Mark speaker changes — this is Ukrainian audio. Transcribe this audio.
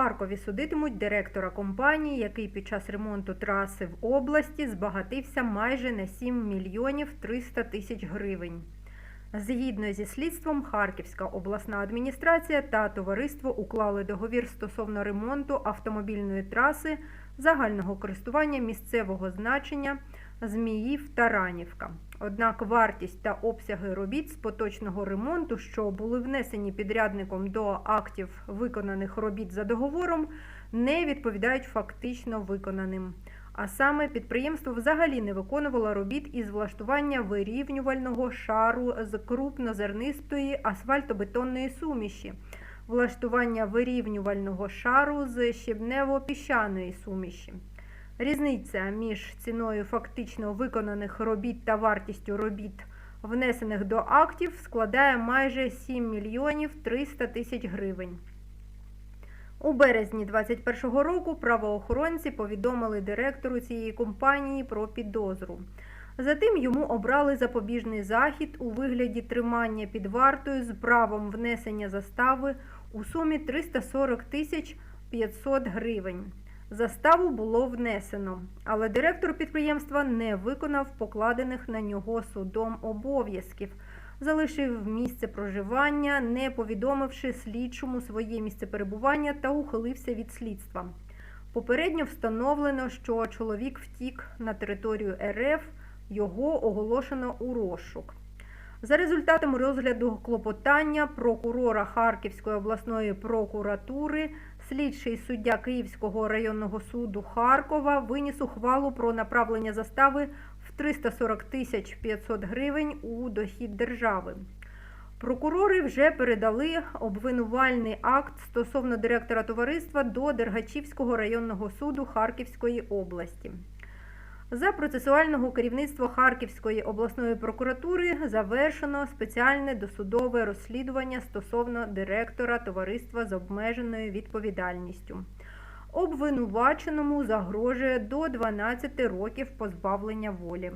Speaker 1: Харкові судитимуть директора компанії, який під час ремонту траси в області збагатився майже на 7 мільйонів 300 тисяч гривень. Згідно зі слідством, Харківська обласна адміністрація та товариство уклали договір стосовно ремонту автомобільної траси загального користування місцевого значення Зміїв Таранівка. Однак вартість та обсяги робіт з поточного ремонту, що були внесені підрядником до актів виконаних робіт за договором, не відповідають фактично виконаним. А саме підприємство взагалі не виконувало робіт із влаштування вирівнювального шару з крупнозернистої асфальтобетонної суміші, влаштування вирівнювального шару з щебнево-піщаної суміші. Різниця між ціною фактично виконаних робіт та вартістю робіт, внесених до актів, складає майже 7 мільйонів 300 тисяч гривень. У березні 2021 року правоохоронці повідомили директору цієї компанії про підозру. Затим йому обрали запобіжний захід у вигляді тримання під вартою з правом внесення застави у сумі 340 тисяч 500 гривень. Заставу було внесено, але директор підприємства не виконав покладених на нього судом обов'язків, залишив місце проживання, не повідомивши слідчому своє місце перебування та ухилився від слідства. Попередньо встановлено, що чоловік втік на територію РФ, його оголошено у розшук. За результатами розгляду клопотання прокурора Харківської обласної прокуратури, слідчий суддя Київського районного суду Харкова виніс ухвалу про направлення застави в 340 тисяч 500 гривень у дохід держави. Прокурори вже передали обвинувальний акт стосовно директора товариства до Дергачівського районного суду Харківської області. За процесуального керівництва Харківської обласної прокуратури завершено спеціальне досудове розслідування стосовно директора товариства з обмеженою відповідальністю. Обвинуваченому загрожує до 12 років позбавлення волі.